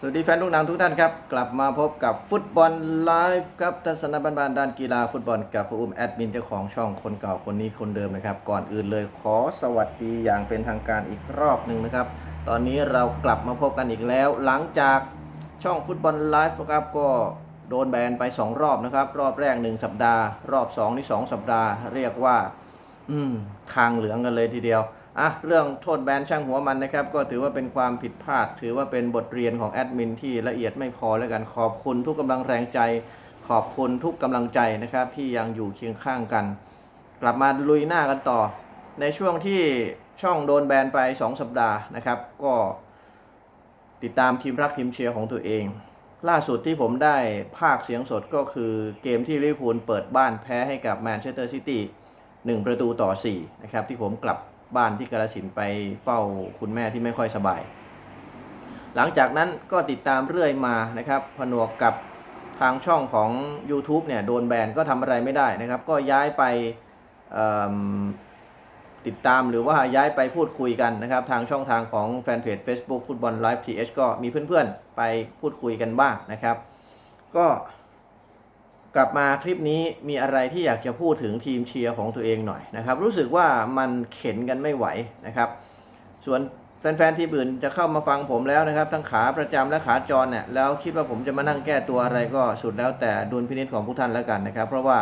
สวัสดีแฟนลูกหนังทุกท่านครับ กลับมาพบกับฟุตบอลไลฟ์ครับทัศนบันบานด้านกีฬาฟุตบอลกับผู้อุ้มแอดมินเจ้าของช่องคนเก่าคนนี้คนเดิมนะครับ ก่อนอื่นเลยขอสวัสดีอย่างเป็นทางการอีกรอบหนึ่งนะครับ ตอนนี้เรากลับมาพบกันอีกแล้ว หลังจากช่องฟุตบอลไลฟ์ครับก็โดนแบนไป 2 รอบนะครับ รอบแรก 1 สัปดาห์ รอบ2นี่2สัปดาห์ เรียกว่า อืมคางเหลืองกันเลยทีเดียว อะเรื่องโทษแบนช่างหัวมันนะครับ ก็ถือว่าเป็นความผิดพลาด ถือว่าเป็นบทเรียนของแอดมินที่ละเอียดไม่พอแล้วกันขอบคุณทุกกำลังแรงใจ ขอบคุณทุกกำลังใจนะครับที่ยังอยู่เคียงข้างกัน กลับมาลุยหน้ากันต่อ ในช่วงที่ช่องโดนแบนไป 2 สัปดาห์นะครับ ก็ติดตามทีมรักทีมเชียร์ของตัวเอง ล่าสุดที่ผมได้ภาคเสียงสดก็คือเกมที่ลิเวอร์พูลเปิดบ้านแพ้ให้กับแมนเชสเตอร์ซิตี้1ประตูต่อ4นะครับที่ผมกลับ บ้านที่กาลสินไปเฝ้าคุณแม่ที่ไม่ค่อยสบาย หลังจากนั้นก็ติดตามเรื่อยมานะครับ ผนวกกับทางช่องของ YouTube เนี่ยโดนแบนก็ทำอะไรไม่ได้นะครับ ก็ย้ายไปติดตามหรือว่าย้ายไปพูดคุยกันนะครับ ทางช่องทางของแฟนเพจ Facebook ฟุตบอลไลฟ์ทีก็มีเพื่อนๆ ไปพูดคุยกันบ้างนะครับ ก็ กลับมาคลิปนี้มีอะไรที่อยากจะพูดถึงทีมเชียร์ของตัวเองหน่อยนะครับ รู้สึกว่ามันเข็นกันไม่ไหวนะครับ ส่วนแฟนๆทีมอื่นจะเข้ามาฟังผมแล้วนะครับ ทั้งขาประจำและขาจรเนี่ยแล้วคิดว่าผมจะมานั่งแก้ตัวอะไรก็สุดแล้วแต่ดุลพินิจของผู้ท่านแล้วกันนะครับ เพราะว่า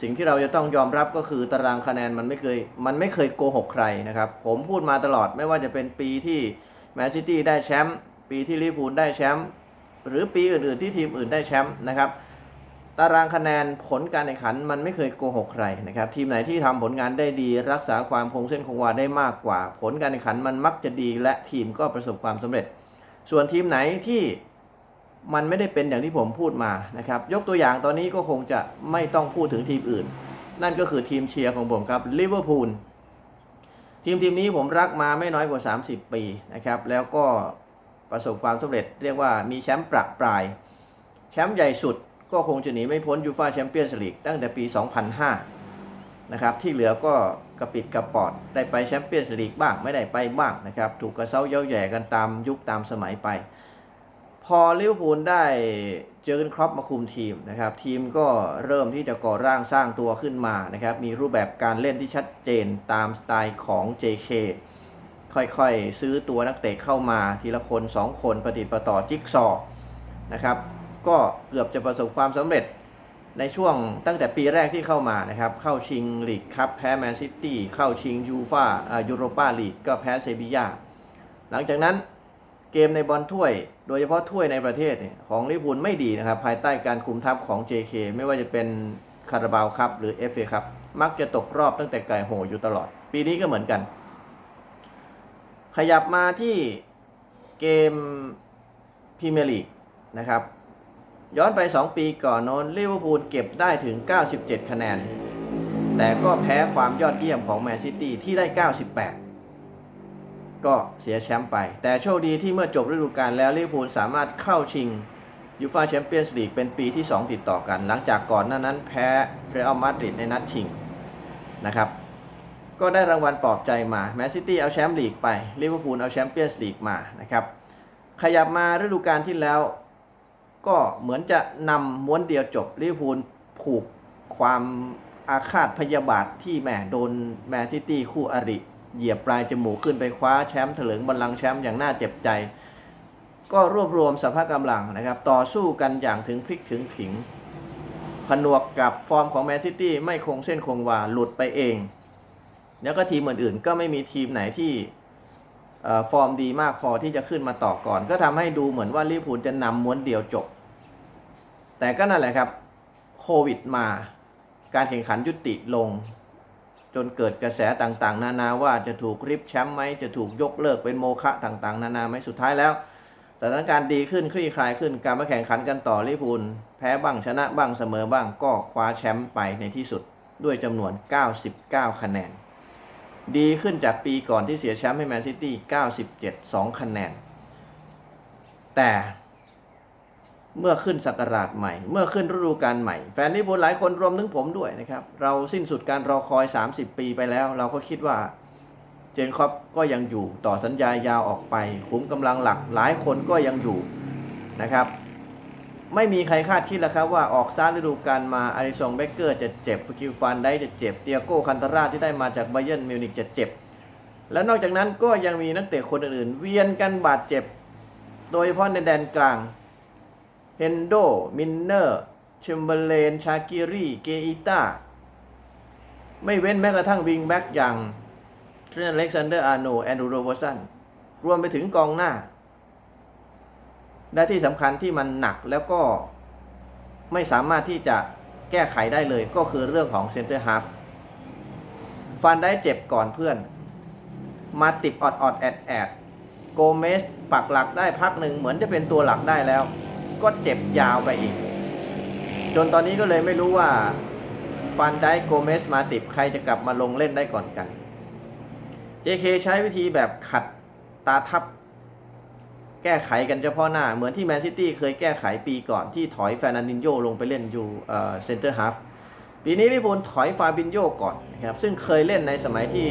สิ่งที่เราจะต้องยอมรับก็คือตารางคะแนนมันไม่เคยมันไม่เคยโกหกใครนะครับ ผมพูดมาตลอดไม่ว่าจะเป็นปีที่แมนซิตี้ได้แชมป์ปีที่ลิเวอร์พูลได้แชมป์หรือปีอื่นๆที่ทีมอื่นได้แชมป์นะครับ ตารางคะแนนผลการแข่งขันมันไม่เคยโกหกใครนะครับทีมไหนที่ทำผลงานได้ดี รักษาความคงเส้นคงวาได้มากกว่า ผลการแข่งขันมันมักจะดี และทีมก็ประสบความสำเร็จ ส่วนทีมไหนที่มันไม่ได้เป็นอย่างที่ผมพูดมานะครับยกตัวอย่างตอนนี้ก็คงจะไม่ต้องพูดถึงทีมอื่น นั่นก็คือทีมเชียร์ของผมครับลิเวอร์พูลทีมทีมนี้ผมรักมาไม่น้อยกว่า 30 ปีนะครับแล้วก็ประสบความสำเร็จ เรียกว่ามีแชมป์ประปราย แชมป์ใหญ่สุด ก็คงจะหนีไม่พ้นยูฟาแชมเปี้ยนส์ลีกตั้งแต่ปี 2005 นะครับ ที่เหลือก็กระปิดกระปอด ได้ไปแชมเปี้ยนส์ลีกบ้างไม่ได้ไปบ้างนะครับ ถูกกระเซ้าเย้าแย่กันตามยุคตามสมัยไป พอลิเวอร์พูลได้เจอร์นครอปมาคุมทีมนะครับ ทีมก็เริ่มที่จะก่อร่างสร้างตัวขึ้นมานะครับ มีรูปแบบการเล่นที่ชัดเจนตามสไตล์ของ JK ค่อยๆ ซื้อตัวนักเตะเข้ามาทีละคน 2 คนประติดประต่อจิ๊กซอนะครับ ก็เกือบจะประสบความสำเร็จในช่วงตั้งแต่ปีแรกที่เข้ามานะครับ เข้าชิงลีกคัพแพ้แมนซิตี้เข้าชิงยูฟายูโรปาลีกก็แพ้เซบียาหลังจากนั้นเกมในบอลถ้วย โดยเฉพาะถ้วยในประเทศของลิเวอร์พูลไม่ดีนะครับ ภายใต้การคุมทัพของ JK ไม่ว่าจะเป็นคาราบาวคัพหรือ FA ครับมักจะตกรอบตั้งแต่ไก่โหอยู่ตลอด ปีนี้ก็เหมือนกัน ขยับมาที่เกมพรีเมียร์ลีกนะครับ ย้อนไป 2 ปีก่อนโน้นลิเวอร์พูลเก็บได้ถึง 97 คะแนน แต่ก็แพ้ความยอดเยี่ยมของแมนซิตี้ที่ได้ 98 ก็เสียแชมป์ไป แต่โชคดีที่เมื่อจบฤดูกาลแล้วลิเวอร์พูลสามารถเข้าชิงยูฟาแชมเปี้ยนส์ลีกเป็นปีที่ 2 ติดต่อกัน หลังจากก่อนหน้านั้นแพ้เรอัลมาดริดในนัดชิงนะครับก็ได้รางวัลปลอบใจมาแมนซิตี้เอาแชมป์ลีกไปลิเวอร์พูลเอาแชมเปี้ยนส์ลีกมานะครับขยับมาฤดูกาลที่แล้ว ก็เหมือนจะนำม้วนเดียวจบลิพูลผูกความอาฆาตพยาบาทที่แหมโดนแมนซิตี้คู่อริ เหยียบปลายจมูกขึ้นไปคว้าแชมป์ถลิงบัลลังแชมป์อย่างน่าเจ็บใจ ก็รวบรวมสภาพกำลังนะครับ ต่อสู้กันอย่างถึงพริกถึงขิง ผนวกกับฟอร์มของแมนซิตี้ไม่คงเส้นคงวาหลุดไปเอง แล้วก็ทีมอื่นๆ ก็ไม่มีทีมไหนที่ฟอร์มดีมากพอที่จะขึ้นมาต่อก่อน ก็ทำให้ดูเหมือนว่าลิเวอร์พูลจะนำม้วนเดียวจบ แต่ก็นั่นแหละครับโควิดมา การแข่งขันยุติลง จนเกิดกระแสต่างๆ นานาว่าจะถูกริบแชมป์ไหมจะถูกยกเลิกเป็นโมฆะต่างๆ นานาไหมสุดท้ายแล้วสถานการณ์ดีขึ้นคลี่คลายขึ้นการมาแข่งขันกันต่อลิพูลแพ้บ้างชนะบ้างเสมอบ้างก็คว้าแชมป์ไปในที่สุดด้วยจำนวน 99 คะแนน ดีขึ้นจากปีก่อนที่เสียแชมป์ให้แมนซิตี้ 97 2 คะแนน แต่ เมื่อขึ้นสักราชใหม่ เมื่อขึ้นฤดูกาลใหม่ แฟนลิเวอร์พูลหลายคนรวมถึงผมด้วยนะครับ เราสิ้นสุดการรอคอย 30 ปีไปแล้ว เราก็คิดว่าเจนคอปก็ยังอยู่ต่อสัญญายาวออกไปขุมกำลังหลักหลายคนก็ยังอยู่นะครับ ไม่มีใครคาดคิดแล้วครับว่าออกสตาฤดูกาลมาอาริซงเบเกอร์จะเจ็บฟูกิลฟันได้จะเจ็บเตียโก้คันตาร่าที่ได้มาจากไบเยนมิวนิกจะเจ็บ และนอกจากนั้นก็ยังมีนักเตะคนอื่นๆ เวียนกันบาดเจ็บ โดยเฉพาะในแดนกลาง เฮนโด มินเนอร์เชมเบเลน ชากิรีเกอิต้า ไม่เว้นแม้กระทั่งวิงแบ็กอย่างเทรนเล็กซานเดอร์อาร์โนแอนดรูโรวอสันรวมไปถึงกองหน้า และที่สำคัญที่มันหนักแล้วก็ไม่สามารถที่จะแก้ไขได้เลยก็คือเรื่องของเซนเตอร์ฮาฟฟันได้เจ็บก่อนเพื่อน มาติดออดออดแอดแอดโกเมสปักหลักได้พักหนึ่งเหมือนจะเป็นตัวหลักได้แล้ว ก็เจ็บยาวไปอีก จนตอนนี้ก็เลยไม่รู้ว่าฟันได้โกเมสมาติดใครจะกลับมาลงเล่นได้ก่อนกัน JK ใช้วิธีแบบขัดตาทับ แก้ไขกันเฉพาะหน้า เหมือนที่แมนซิตี้เคยแก้ไขปีก่อนที่ถอยแฟนันดินโยลงไปเล่นอยู่เซนเตอร์ฮาฟปีนี้ลิเวอร์พูลถอยฟาบินโยก่อนนะครับซึ่งเคยเล่นในสมัยที่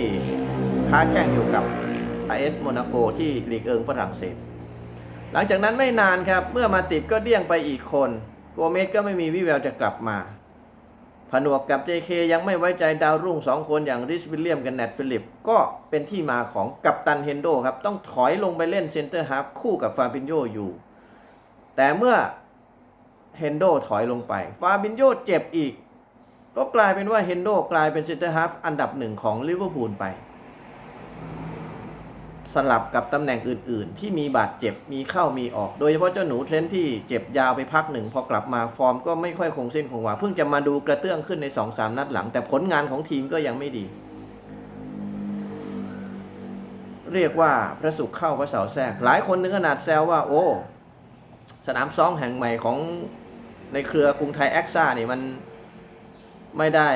ค้าแข่งอยู่กับ IS โมนาโกที่ลีกเอิงฝรั่งเศส หลังจากนั้นไม่นานครับ เมื่อมาติดก็เดี้ยงไปอีกคน โกเมสก็ไม่มีวิแววจะกลับมา ผนวกกับ JK ยังไม่ไว้ใจดาวรุ่งสองคนอย่างริชวิลเลียมกับแนทฟิลิป ก็เป็นที่มาของกัปตันเฮนโดครับ ต้องถอยลงไปเล่นเซนเตอร์ฮาฟคู่กับฟาบินโยอยู่ แต่เมื่อเฮนโดถอยลงไป ฟาบินโยเจ็บอีก ก็กลายเป็นว่าเฮนโดกลายเป็นเซนเตอร์ฮาฟอันดับหนึ่งของลิเวอร์พูลไป สลับกับตำแหน่งอื่น ๆ ที่มีบาดเจ็บมีเข้ามีออก โดยเฉพาะเจ้าหนูเทรนที่เจ็บยาวไปพักหนึ่ง พอกลับมาฟอร์มก็ไม่ค่อยคงเส้นคงวาเพิ่งจะมาดูกระเตื้องขึ้นใน2-3นัดหลัง แต่ผลงานของทีมก็ยังไม่ดี เรียกว่าพระสุขเข้าพระเสาแทรก หลายคนนึงขนาดแซวว่า โอ้ สนามซ้อมแห่งใหม่ของในเครือกรุงไทยแอคซ่านี่มัน ไม่ได้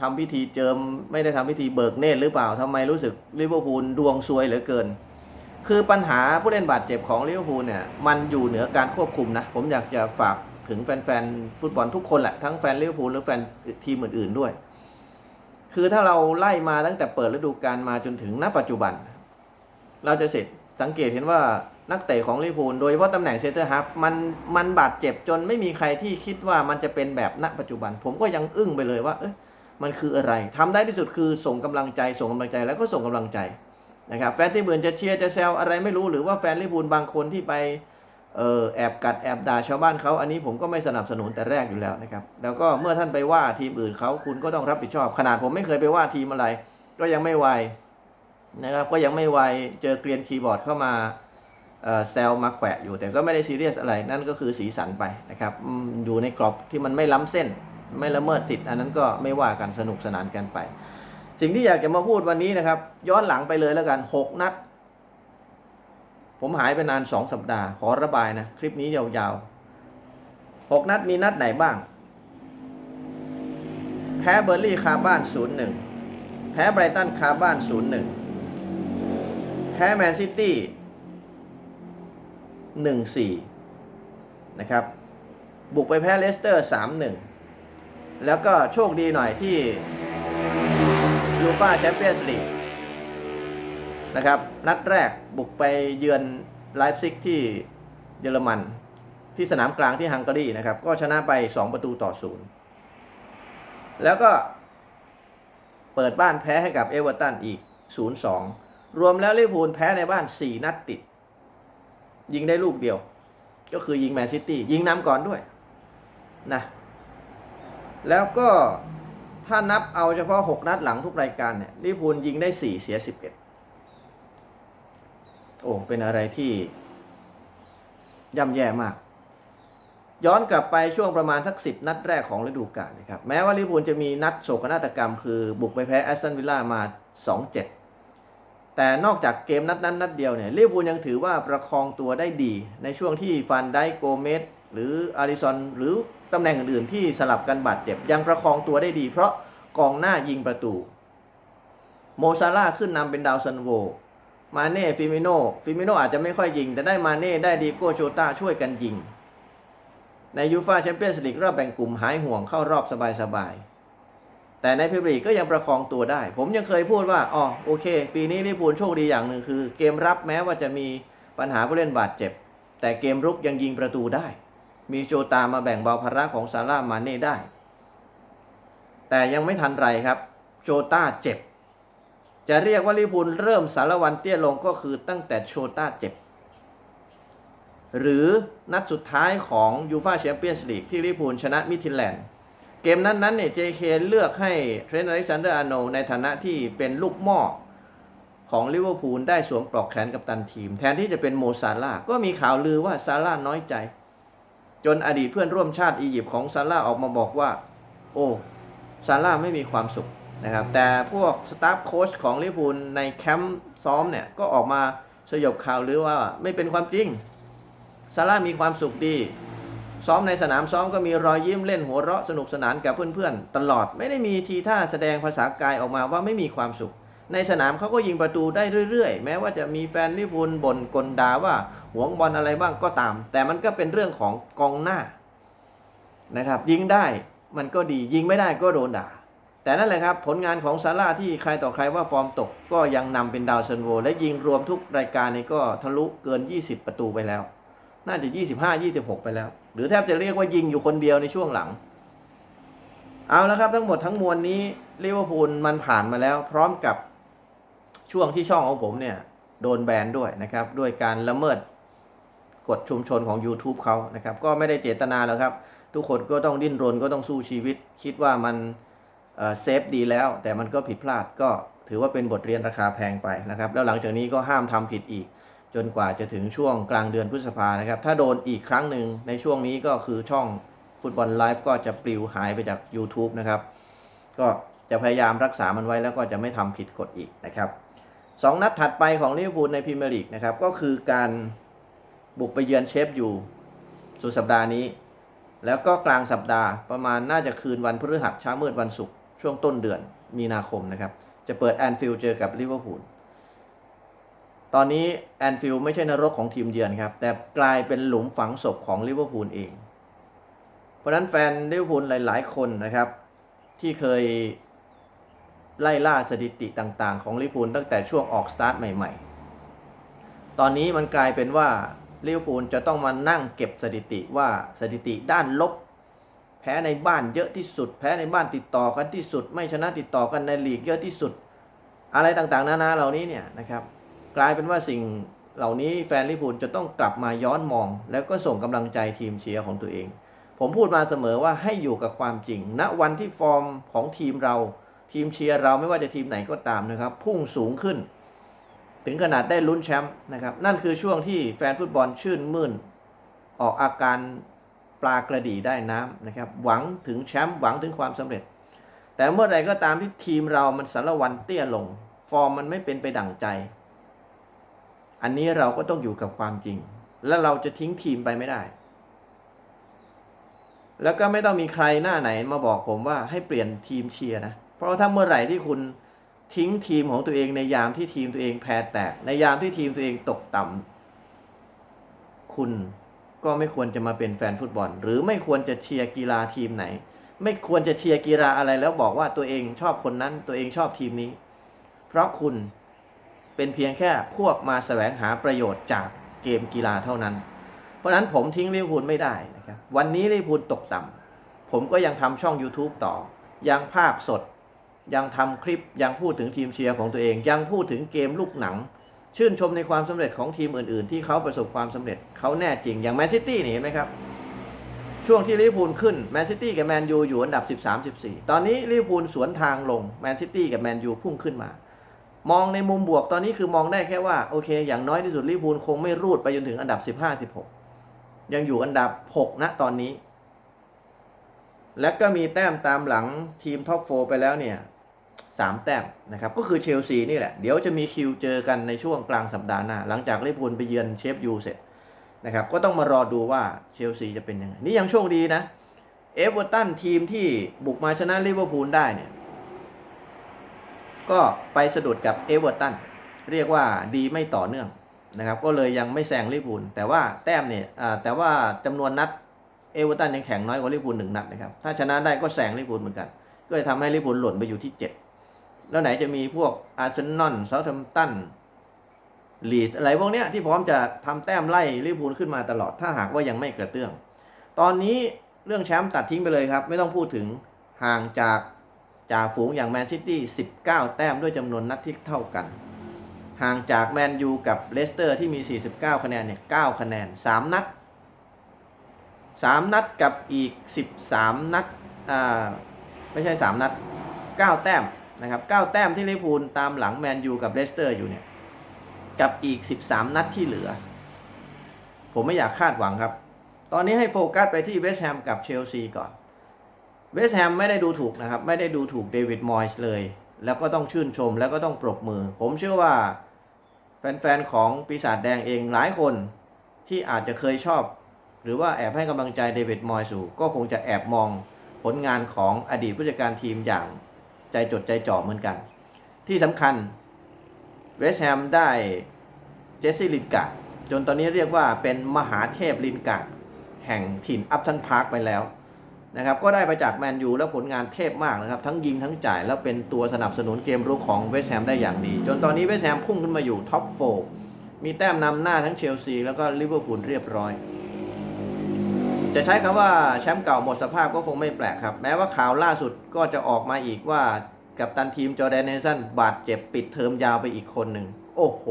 ทำพิธีเจิม ไม่ได้ทำพิธีเบิกเนตรหรือเปล่าทำไมรู้สึกลิเวอร์พูลดวงซวยเหลือเกิน คือปัญหาผู้เล่นบาดเจ็บของลิเวอร์พูลเนี่ยมันอยู่เหนือการควบคุมนะ ผมอยากจะฝากถึงแฟนๆฟุตบอลทุกคนแหละทั้งแฟนลิเวอร์พูลหรือแฟนทีมอื่นๆด้วย คือถ้าเราไล่มาตั้งแต่เปิดฤดูกาลมาจนถึงณปัจจุบัน เราจะเสร็จสังเกตเห็นว่า นักเตะของลิเวอร์พูลโดยเฉพาะตำแหน่งเซนเตอร์ฮับมันมันบาดเจ็บจนไม่มีใครที่คิดว่ามันจะเป็นแบบณปัจจุบัน ผมก็ยังอึ้งไปเลยว่าเอ้ยมันคืออะไรทำได้ที่สุดคือส่งกำลังใจส่งกำลังใจแล้วก็ส่งกำลังใจนะครับแฟนที่เหมือนจะเชียร์จะแซวอะไรไม่รู้หรือว่าแฟนลิเวอร์พูลบางคนที่ไปเออแอบกัดแอบด่าชาวบ้านเขาอันนี้ผมก็ไม่สนับสนุนแต่แรกอยู่แล้วนะครับแล้วก็เมื่อท่านไปว่าทีมอื่นเขาคุณก็ต้องรับผิดชอบ ขนาดผมไม่เคยไปว่าทีมอะไร ก็ยังไม่ไวนะครับก็ยังไม่ไวเจอเกรียนคีย์บอร์ดเข้ามา เอ่อแซลมาแขวะอยู่แต่ก็ไม่ได้ซีเรียสอะไรนั่นก็คือสีสันไปนะครับอยู่ในกรอบที่มันไม่ล้ำเส้น ไม่ละเมิดสิทธิ์อันนั้นก็ไม่ว่ากันสนุกสนานกันไป สิ่งที่อยากจะมาพูดวันนี้นะครับ ย้อนหลังไปเลยแล้วกันหกนัด ผมหายไปนานสองสัปดาห์ขอระบายนะ คลิปนี้ยาวๆหกนัดมีนัดไหนบ้าง แพ้เบอร์ลี่คาบ้าน 0-1 แพ้ไบรตันคาบ้าน 0-1 แพ้แมนซิตี้ 1-4 นะครับ บุกไปแพ้เลสเตอร์ 3-1 แล้วก็โชคดีหน่อยที่ยูฟาแชมเปี้ยนส์ลีกนะครับ นัดแรกบุกไปเยือนไลฟ์ซิกที่เยอรมัน ที่สนามกลางที่ฮังการีนะครับ ก็ชนะไป 2 ประตูต่อ0แล้วก็เปิดบ้านแพ้ให้กับเอเวอร์ตันอีก 0-2 รวมแล้วลิเวอร์พูลแพ้ในบ้าน 4 นัดติด ยิงได้ลูกเดียว ก็คือยิงแมนซิตี้ยิงนำก่อนด้วยนะแล้วก็ถ้านับเอาเฉพาะ 6 นัดหลังทุกรายการเนี่ยลิพูลยิงได้ 4 เสีย 11 โอ้เป็นอะไรที่ย่ำแย่มาก ย้อนกลับไปช่วงประมาณสัก 10 นัดแรกของฤดูกาลนะครับ แม้ว่าลิพูลจะมีนัดโศกนาฏกรรมคือบุกไปแพ้แอสตันวิลล่ามา 2-7 แต่นอกจากเกมนัดนั้นนัดเดียวเนี่ยลิเวอร์พูลยังถือว่าประคองตัวได้ดี ในช่วงที่ฟันได้โกเมสหรืออาริซอนหรือตำแหน่งอื่นๆที่สลับกันบาดเจ็บยังประคองตัวได้ดี เพราะกองหน้ายิงประตู โมซาร่าขึ้นนำเป็นดาวซันโว มาเน่ฟิมิโนฟิมิโนอาจจะไม่ค่อยยิง แต่ได้มาเน่ได้ดีโกโชต้าช่วยกันยิง ในยูฟาแชมเปี้ยนส์ลีกรอบแบ่งกลุ่มหายห่วงเข้ารอบสบายๆ แต่ในพรีเมียร์ลีกก็ยังประคองตัวได้ ผมยังเคยพูดว่าอ๋อโอเค ปีนี้ลิพูลโชคดีอย่างหนึ่งคือ เกมรับแม้ว่าจะมีปัญหาผู้เล่นบาดเจ็บ แต่เกมรุกยังยิงประตูได้ มีโจตามาแบ่งเบาภาระของซาร่ามาเน่ได้ แต่ยังไม่ทันไรครับ โจต้าเจ็บ จะเรียกว่าลิพูลเริ่มสารวันเตี้ยลงก็คือตั้งแต่โชต้าเจ็บ หรือนัดสุดท้ายของยูฟาแชมเปี้ยนส์ลีกที่ลิพูลชนะมิทิแลนด์ เกมนั้นๆเนี่ย JK เลือกให้เทรนต์อเล็กซานเดอร์อาร์โนในฐานะที่เป็นลูกหม้อของลิเวอร์พูลได้สวมปลอกแขนกับตันทีม แทนที่จะเป็นโมซาร่าก็มีข่าวลือว่าซาร่าน้อยใจ จนอดีตเพื่อนร่วมชาติอียิปต์ของซาร่าออกมาบอกว่า โอ้ซาร่าไม่มีความสุขนะครับแต่พวกสตาฟโค้ชของลิเวอร์พูลในแคมป์ซ้อมเนี่ย ก็ออกมาสยบข่าวลือว่าไม่เป็นความจริงซาร่ามีความสุขดี ซ้อมในสนามซ้อมก็มีรอยยิ้มเล่นหัวเราะสนุกสนานกับเพื่อนๆ ตลอดไม่ได้มีทีท่าแสดงภาษากายออกมาว่าไม่มีความสุข ในสนามเขาก็ยิงประตูได้เรื่อยๆ แม้ว่าจะมีแฟนลิเวอร์พูลบ่นกลด่าว่าหวงบอลอะไรบ้างก็ตาม แต่มันก็เป็นเรื่องของกองหน้านะครับยิงได้มันก็ดียิงไม่ได้ก็โดนด่า แต่นั่นแหละครับผลงานของซาร่าที่ใครต่อใครว่าฟอร์มตกก็ยังนำเป็นดาวซันโว และยิงรวมทุกรายการนี้ก็ทะลุเกิน 20 ประตูไปแล้ว น่าจะ 25 26 ไปแล้ว รือแทบจะเรียกว่ายิงอยู่คนเดียวในช่วงหลัง เอาและครับทั้งหมดทั้งมวลนี้ลิเวอร์พูลมันผ่านมาแล้ว พร้อมกับช่วงที่ช่องของผมเนี่ย โดนแบนด้วยนะครับ ด้วยการละเมิดกฎชุมชนของ YouTube เขานะครับ ก็ไม่ได้เจตนาแล้วครับ ทุกคนก็ต้องดิ้นรนก็ต้องสู้ชีวิต คิดว่ามันเอ่อเซฟดีแล้ว แต่มันก็ผิดพลาดก็ถือว่าเป็นบทเรียนราคาแพงไปนะครับ แล้วหลังจากนี้ก็ห้ามทำผิดอีก จนกว่าจะถึงช่วงกลางเดือนพฤษภานะครับ ถ้าโดนอีกครั้งหนึ่งในช่วงนี้ก็คือช่องฟุตบอลไลฟ์ก็จะปลิวหายไปจาก YouTube นะครับ ก็จะพยายามรักษามันไว้แล้วก็จะไม่ทำผิดกฎอีกนะครับสองนัดถัดไปของลิเวอร์พูลในพรีเมียร์ลีกนะครับ ก็คือการบุกไปเยือนเชฟอยู่สุดสัปดาห์นี้ แล้วก็กลางสัปดาห์ประมาณน่าจะคืนวันพฤหัสเช้ามืดวันศุกร์ช่วงต้นเดือนมีนาคมนะครับ จะเปิดแอนฟิลด์เจอกับลิเวอร์พูล ตอนนี้แอนฟิลด์ไม่ใช่นรกของทีมเยือนครับ แต่กลายเป็นหลุมฝังศพของลิเวอร์พูลเอง เพราะนั้นแฟนลิเวอร์พูลหลาย ๆ คนนะครับ ที่เคยไล่ล่าสถิติต่าง ๆ ของลิเวอร์พูลตั้งแต่ช่วงออกสตาร์ทใหม่ ๆ ตอนนี้มันกลายเป็นว่าลิเวอร์พูลจะต้องมานั่งเก็บสถิติว่าสถิติด้านลบ แพ้ในบ้านเยอะที่สุด แพ้ในบ้านติดต่อกันที่สุด ไม่ชนะติดต่อกันในลีกเยอะที่สุด อะไรต่างๆ นานาเหล่านี้เนี่ยนะครับ ลายเป็นว่าสิ่งเหล่านี้แฟนลิพูลจะต้องกลับมาย้อนมอง แล้วก็ส่งกำลังใจทีมเชียร์ของตัวเอง ผมพูดมาเสมอว่าให้อยู่กับความจริงณวันที่ฟอร์มของทีมเรา ทีมเชียร์เราไม่ว่าจะทีมไหนก็ตามนะครับ พุ่งสูงขึ้น ถึงขนาดได้ลุ้นแชมป์นะครับ นั่นคือช่วงที่แฟนฟุตบอลชื่นมื่น ออกอาการปลากระดีได้น้ำนะครับ หวังถึงแชมป์หวังถึงความสำเร็จ แต่เมื่อไรก็ตามที่ทีมเรามันสารวันเตี้ยลง ฟอร์มมันไม่เป็นไปดั่งใจ อันนี้เราก็ต้องอยู่กับความจริง และเราจะทิ้งทีมไปไม่ได้ แล้วก็ไม่ต้องมีใครหน้าไหนมาบอกผมว่าให้เปลี่ยนทีมเชียร์นะ เพราะถ้าเมื่อไหร่ที่คุณทิ้งทีมของตัวเองในยามที่ทีมตัวเองแพ้แตก ในยามที่ทีมตัวเองตกต่ำคุณก็ไม่ควรจะมาเป็นแฟนฟุตบอล หรือไม่ควรจะเชียร์กีฬาทีมไหน ไม่ควรจะเชียร์กีฬาอะไรแล้วบอกว่าตัวเองชอบคนนั้นตัวเองชอบทีมนี้ เพราะคุณ เป็นเพียงแค่พวกมาแสวงหาประโยชน์จากเกมกีฬาเท่านั้น เพราะนั้นผมทิ้งลิเวอร์พูลไม่ได้นะครับวันนี้ลิเวอร์พูลตกต่ำผมก็ยังทำช่อง YouTube ต่อ ยังภาคสด ยังทำคลิปยังพูดถึงทีมเชียร์ของตัวเอง ยังพูดถึงเกมลูกหนัง ชื่นชมในความสำเร็จของทีมอื่น ๆ ที่เขาประสบความสำเร็จเขาแน่จริงอย่างแมนซิตี้นี่เห็นไหมครับช่วงที่ลิเวอร์พูลขึ้นแมนซิตี้กับแมนยูอยู่อันดับ 13-14 ตอนนี้ลิเวอร์พูลสวนทางลงแมนซิตี้กับแมนยูพุ่งขึ้นมา มองในมุมบวกตอนนี้คือมองได้แค่ว่าโอเค อย่างน้อยที่สุดลิเวอร์พูลคงไม่รูดไปจนถึงอันดับ 15-16 ยังอยู่อันดับ 6 ณตอนนี้ และก็มีแต้มตามหลังทีมท็อปโฟไปแล้วเนี่ยสามแต้มนะครับ ก็คือเชลซีนี่แหละ เดี๋ยวจะมีคิวเจอกันในช่วงกลางสัปดาห์หน้า หลังจากลิเวอร์พูลไปเยือนเชฟยูเสร็จนะครับ ก็ต้องมารอดูว่าเชลซีจะเป็นยังไง นี่ยังโชคดีนะเอเวอร์ตันทีมที่บุกมาชนะลิเวอร์พูลได้เนี่ย ก็ไปสะดุดกับเอเวอร์ตันเรียกว่าดีไม่ต่อเนื่องนะครับ ก็เลยยังไม่แซงลิเวอร์พูลแต่ว่าแต้มเนี่ยแต่ว่าจำนวนนัดเอเวอร์ตันยังแข่งน้อยกว่าลิเวอร์พูลหนึ่งนัดนะครับ ถ้าชนะได้ก็แซงลิเวอร์พูลเหมือนกัน ก็เลยทำให้ลิเวอร์พูลหล่นไปอยู่ที่ 7 แล้วไหนจะมีพวกอาร์เซนอลเซาท์แฮมป์ตันลีสอะไรพวกเนี้ยที่พร้อมจะทำแต้มไล่ลิเวอร์พูลขึ้นมาตลอด ถ้าหากว่ายังไม่กระเตื้อง ตอนนี้เรื่องแชมป์ตัดทิ้งไปเลยครับ ไม่ต้องพูดถึงห่างจาก จ่าฝูงอย่างแมนซิตี้ 19 แต้มด้วยจำนวนนัดที่เท่ากัน ห่างจากแมนยูกับเลสเตอร์ที่มี 49 คะแนนเนี่ย 9 คะแนน 3 นัด 3 นัดกับอีก 13 นัด อ่า ไม่ใช่ 3 นัด 9 แต้มนะครับ 9 แต้มที่ลิเวอร์พูลตามหลังแมนยูกับเลสเตอร์อยู่เนี่ย กับอีก 13 นัดที่เหลือ ผมไม่อยากคาดหวังครับ ตอนนี้ให้โฟกัสไปที่เวสต์แฮมกับเชลซีก่อน เวสแฮมไม่ได้ดูถูกนะครับ ไม่ได้ดูถูกเดวิดมอยส์เลย แล้วก็ต้องชื่นชมแล้วก็ต้องปรบมือ ผมเชื่อว่า แฟนๆ ของปีศาจแดงเองหลายคนที่อาจจะเคยชอบ หรือว่าแอบให้กำลังใจเดวิดมอยส์ก็คงจะแอบมองผลงานของอดีตผู้จัดการทีมอย่างใจจดใจจ่อเหมือนกัน ที่สำคัญเวสแฮมได้เจสซี่ลินการ์ดจนตอนนี้เรียกว่าเป็นมหาเทพลินการ์ดแห่งถิ่นอัพทันพาร์คไปแล้ว นะครับก็ได้ไปจากแมนยูแล้วผลงานเทพมากนะครับ ทั้งยิงทั้งจ่ายแล้วเป็นตัวสนับสนุนเกมรุกของเวสต์แฮมได้อย่างดี จนตอนนี้เวสต์แฮมพุ่งขึ้นมาอยู่ท็อปโฟมีแต้มนำหน้าทั้งเชลซีแล้วก็ลิเวอร์พูลเรียบร้อย จะใช้คำว่าแชมป์เก่าหมดสภาพก็คงไม่แปลกครับ แม้ว่าข่าวล่าสุดก็จะออกมาอีกว่ากับตันทีมจอร์แดนเนสันบาดเจ็บปิดเทอมยาวไปอีกคนหนึ่งโอ้โห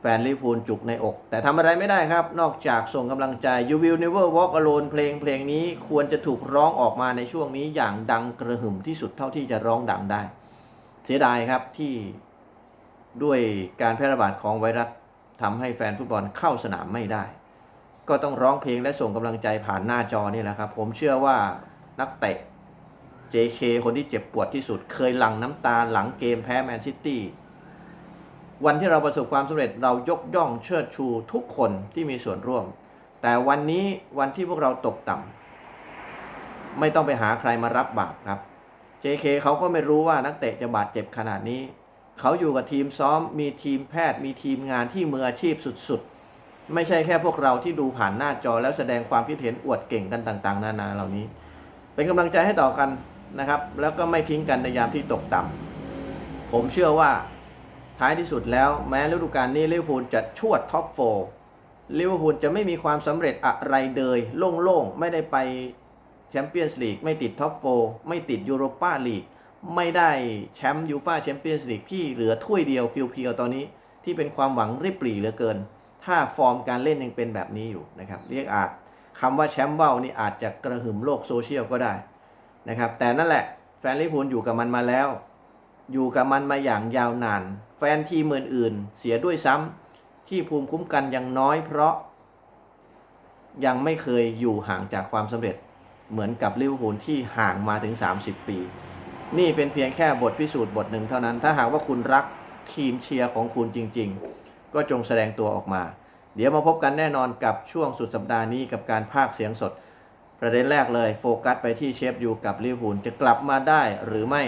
แฟนลิพูลจุกในอก แต่ทำอะไรไม่ได้ครับ นอกจากส่งกำลังใจ You Will Never Walk Alone เพลงเพลงนี้ควรจะถูกร้องออกมาในช่วงนี้อย่างดังกระหึ่มที่สุดเท่าที่จะร้องดังได้ เสียดายครับที่ด้วยการแพร่ระบาดของไวรัสทำให้แฟนฟุตบอลเข้าสนามไม่ได้ ก็ต้องร้องเพลงและส่งกำลังใจผ่านหน้าจอนี่แหละครับ ผมเชื่อว่านักเตะ JK คนที่เจ็บปวดที่สุดเคยหลั่งน้ำตาหลังเกมแพ้แมนซิตี้ วันที่เราประสบความสำเร็จเรายกย่องเชิดชูทุกคนที่มีส่วนร่วม แต่วันนี้วันที่พวกเราตกต่ำไม่ต้องไปหาใครมารับบาปครับ JK เขาก็ไม่รู้ว่านักเตะจะบาดเจ็บขนาดนี้ เขาอยู่กับทีมซ้อม มีทีมแพทย์ มีทีมงานที่มืออาชีพสุดๆ ไม่ใช่แค่พวกเราที่ดูผ่านหน้าจอแล้วแสดงความคิดเห็นอวดเก่งกันต่าง ๆ นานาเหล่านี้ เป็นกำลังใจให้ต่อกันนะครับ แล้วก็ไม่ทิ้งกันในยามที่ตกต่ำผมเชื่อว่า ท้ายที่สุดแล้วแม้ฤดูกาลนี้ลิเวอร์พูลจะชวดท็อปโฟลิเวอร์พูลจะไม่มีความสำเร็จอะไรเลย โล่งๆ ไม่ได้ไปแชมเปี้ยนส์ลีกไม่ติดท็อปโฟไม่ติดยูโรปาลีกไม่ได้แชมป์ยูฟ่าแชมเปี้ยนส์ลีกที่เหลือถ้วยเดียวเพียวๆตอนนี้ ที่เป็นความหวังริบหรี่เหลือเกิน ถ้าฟอร์มการเล่นยังเป็นแบบนี้อยู่นะครับเรียกอาจคำว่าแชมป์เบ้านี่อาจจะกระหึ่มโลกโซเชียลก็ได้นะครับแต่นั่นแหละแฟนลิเวอร์พูลอยู่กับมันมาแล้ว อยู่กับมันมาอย่างยาวนาน แฟนทีมอื่นๆเสียด้วยซ้ำที่ภูมิคุ้มกันยังน้อยเพราะ ยังไม่เคยอยู่ห่างจากความสำเร็จเหมือนกับลิเวอร์พูลที่ห่างมาถึง 30 ปี นี่เป็นเพียงแค่บทพิสูจน์บทหนึ่งเท่านั้น ถ้าหากว่าคุณรักทีมเชียร์ของคุณจริง ๆ ก็จงแสดงตัวออกมา เดี๋ยวมาพบกันแน่นอนกับช่วงสุดสัปดาห์นี้กับการพากย์เสียงสด ประเด็นแรกเลยโฟกัสไปที่เชฟยูกับลิเวอร์พูลจะกลับมาได้หรือไม่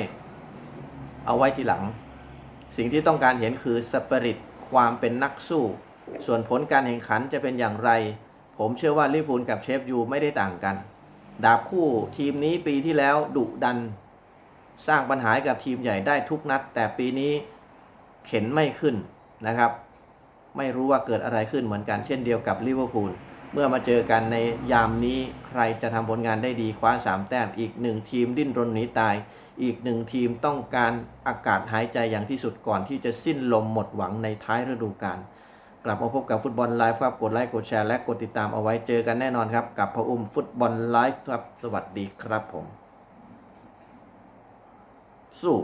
เอาไว้ทีหลัง สิ่งที่ต้องการเห็นคือสปิริตความเป็นนักสู้ ส่วนผลการแข่งขันจะเป็นอย่างไร ผมเชื่อว่าลิเวอร์พูลกับเชฟยูไม่ได้ต่างกัน ดาบคู่ทีมนี้ปีที่แล้วดุดัน สร้างปัญหากับทีมใหญ่ได้ทุกนัด แต่ปีนี้เข็นไม่ขึ้นนะครับ ไม่รู้ว่าเกิดอะไรขึ้นเหมือนกันเช่นเดียวกับลิเวอร์พูลเมื่อมาเจอกันในยามนี้ใครจะทำผลงานได้ดีคว้า 3 แต้มอีกหนึ่งทีมดิ้นรนหนีตาย อีกหนึ่งทีมต้องการอากาศหายใจอย่างที่สุดก่อนที่จะสิ้นลมหมดหวังในท้ายฤดูกาลกลับมาพบกับฟุตบอลไลฟ์ครับกดไลค์กดแชร์และกดติดตามเอาไว้เจอกันแน่นอนครับ กับพระอุ้มฟุตบอลไลฟ์ครับ สวัสดีครับผม สู้